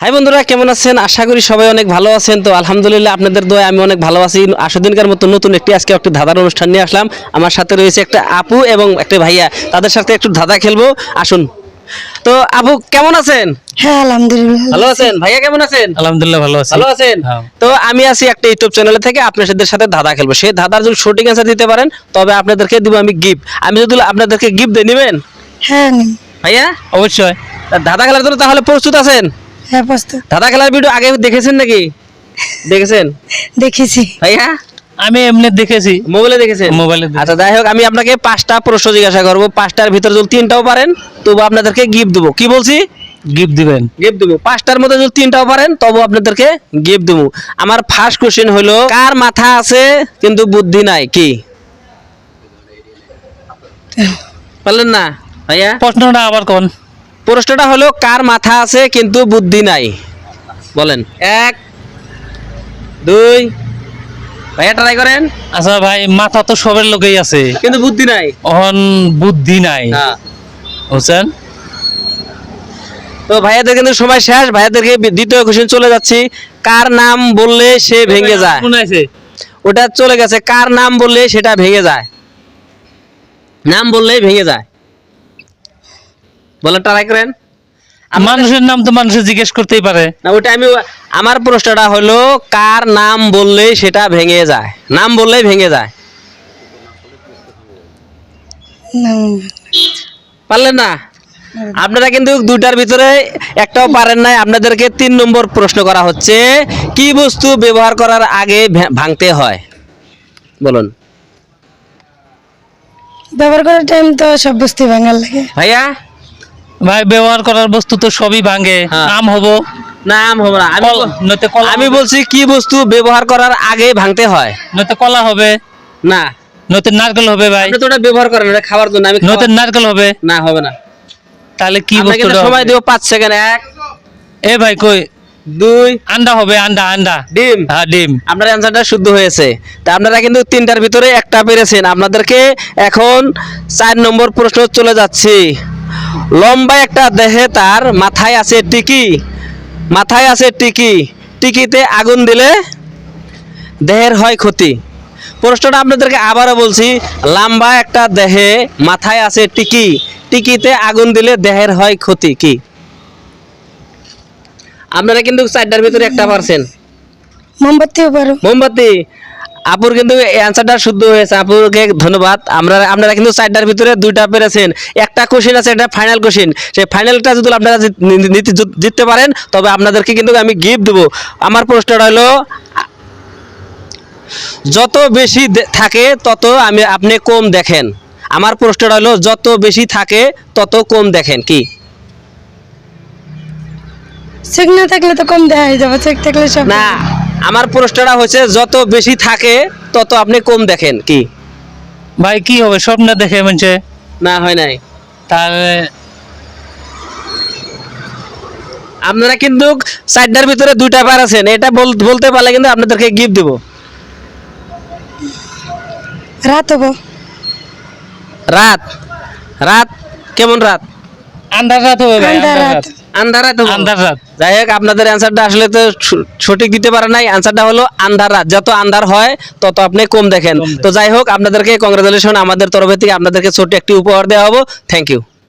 High বন্ধুরা কেমন আছেন? আশা করি সবাই অনেক ভালো আছেন। তো আলহামদুলিল্লাহ আপনাদের দোয়া আমি অনেক ভালো আছি। আসদিনকার মতো নতুন একটি আজকে একটি ধাঁধার অনুষ্ঠান নিয়ে আসলাম। আমার সাথে রয়েছে একটা আপু এবং একটা ভাইয়া। তাদের সাথে একটু ধাঁধা খেলব। আসুন। তো আপু কেমন আছেন? হ্যাঁ আলহামদুলিল্লাহ ভালো আছেন? ভাইয়া কেমন আছেন? আলহামদুলিল্লাহ ভালো আছি। ভালো আছেন? হ্যাঁ। তো আমি আছি একটা ইউটিউব চ্যানেল থেকে। আপনাদের সাথে ধাঁধা খেলব। সেই ধাঁধার যদি সঠিক অ্যান্সার দিতে পারেন তবে আপনাদেরকে দিব আমি গিফট আমি যদি আপনাদেরকে গিফট দিয়ে নেবেন? হ্যাঁ ভাইয়া? অবশ্যই। ধাঁধা খেলার জন্য তাহলে প্রস্তুত আছেন? হ্যাঁ প্রস্তুত ধাঁধা খেলার ভিডিও আগে দেখেছেন নাকি? দেখেছেন? দেখেছি। ভাইয়া? আমি এমনি দেখেছি। মোবাইলে দেখেছেন? মোবাইলে আচ্ছা যাই হোক আমি আপনাকে পাঁচটা প্রশ্ন জিজ্ঞাসা করব। পাঁচটার ভিতরে যদি তিনটাও পারেন তবু আপনাদেরকে গিফট দেবো। কি বলছি? গিফট দিবেন। গিফট দেবো। পাঁচটার মধ্যে যদি তিনটাও পারেন তবু আপনাদেরকে গিফট দেবো। আমার ফার্স্ট কোশ্চেন হলো কার মাথা আছে কিন্তু বুদ্ধি নাই? কি? পারলেন না? ভাইয়া? প্রশ্নটা আবার কোন? প্রশ্নটা হলো কার মাথা আছে কিন্তু বুদ্ধি নাই? বলেন। এক দুই ভাইয়া ট্রাই করেন। আচ্ছা ভাই মাথা তো সবের লোকেই আছে। কিন্তু বুদ্ধি নাই। অহন বুদ্ধি নাই। বুঝছেন? তো ভাইয়াদের কিন্তু সময় শেষ। ভাইয়াদেরকে দ্বিতীয় কোশ্চেন চলে যাচ্ছি। কার নাম বললে সে ভেঙে যায়? ওটা চলে গেছে। কার নাম বললে সেটা ভেঙে যায়? নাম বললেই ভেঙে যায়। বলে ট্রাই করেন। মানুষের নাম তো মানুষের জিজ্ঞেস করতেই পারে। না ওটা আমি আমার প্রশ্নটা হলো কার নাম বললেই সেটা ভেঙে যায়? নাম বললেই ভেঙে যায়। পারলেন না? আপনারা কিন্তু দুটার ভিতরে একটাও পারেন নাই। আপনাদেরকে তিন নম্বর প্রশ্ন করা হচ্ছে কি বস্তু ব্যবহার করার আগে ভাঙতে হয়? বলুন। ব্যবহার করার টাইম তো সব বস্তু ভাঙার লাগে। ভাইয়া? ভাই ব্যবহার করার বস্তু তো সবই ভাঙে। হ্যাঁ। আম হব। নাম হবে না। আমি নয়তো কলা আমি বলছি কি বস্তু ব্যবহার করার আগে ভাঙতে হয়? নয়তো কলা হবে। না। নয়তো নারকেল হবে ভাই। আপনি তো ওটা ব্যবহার করেন খাওয়ার জন্য। আমি নয়তো নারকেল হবে। না হবে না। তাহলে কি সময়? দিব পাঁচ সেকেন্ড এক এ ভাই কই? দুই আন্ডা হবে আন্ডা আন্ডা। ডিম। হ্যাঁ ডিম। আপনার অ্যান্সারটা শুদ্ধ হয়েছে। তা আপনারা কিন্তু তিনটার ভিতরে একটা পেরেছেন। আপনাদেরকে এখন চার নম্বর প্রশ্ন চলে যাচ্ছি। লম্বা একটা দেহে তার মাথায় আছে টিকি। মাথায় আছে টিকি। টিকিতে আগুন দিলে দেহের হয় ক্ষতি। প্রশ্নটা আপনাদেরকে আবারও বলছি লম্বা একটা দেহে মাথায় আছে টিকি। টিকিতে আগুন দিলে দেহের হয় ক্ষতি কি? আপনারা কিন্তু চারটার ভিতরে একটা পারছেন। মোমবাতি মোমবাতি। আপুর কিন্তু অ্যান্সারটা শুদ্ধ হয়েছে। আপুকে ধন্যবাদ। আমরা আপনারা কিন্তু চারটার ভিতরে দুইটা পেরেছেন। একটা কোশ্চেন আছে এটা ফাইনাল কোশ্চেন সেই ফাইনালটা যদি আপনারা জিততে পারেন তবে আপনাদেরকে কিন্তু আমি গিফট দেবো। আমার প্রশ্নটা হলো যত বেশি থাকে তত আমি আপনি কম দেখেন। আমার প্রশ্নটা হলো যত বেশি থাকে তত কম দেখেন কি? চেক না থাকলে তো কম দেখা যাবে চেক থাকলে সব না। আমার প্রশ্নটা হচ্ছে যত বেশি থাকে তত আপনি কম দেখেন কি? ভাই কি হবে? স্বপ্ন দেখে মনছে না হয় নাই। তাহলে আপনারা কিন্তু চারটার ভিতরে দুইটা পার আছেন এটা বল- বলতে পারলে কিন্তু আপনাদেরকে গিফট দেবো। রাত হব। রাত? রাত? কেমন রাত? আন্দাজ রাত হবে ভাই আন্ধার রাত। আন্ধার রাত যাই হোক আপনাদের অ্যান্সারটা আসলে তো সঠিক দিতে পারে নাই। অ্যান্সারটা হলো আন্ধার রাত যত আন্ধার হয় তত আপনি কম দেখেন। তো যাই হোক আপনাদেরকে কংগ্রেচুলেশন আমাদের তরফ থেকে আপনাদেরকে ছোট একটি উপহার দেওয়া হব। Thank you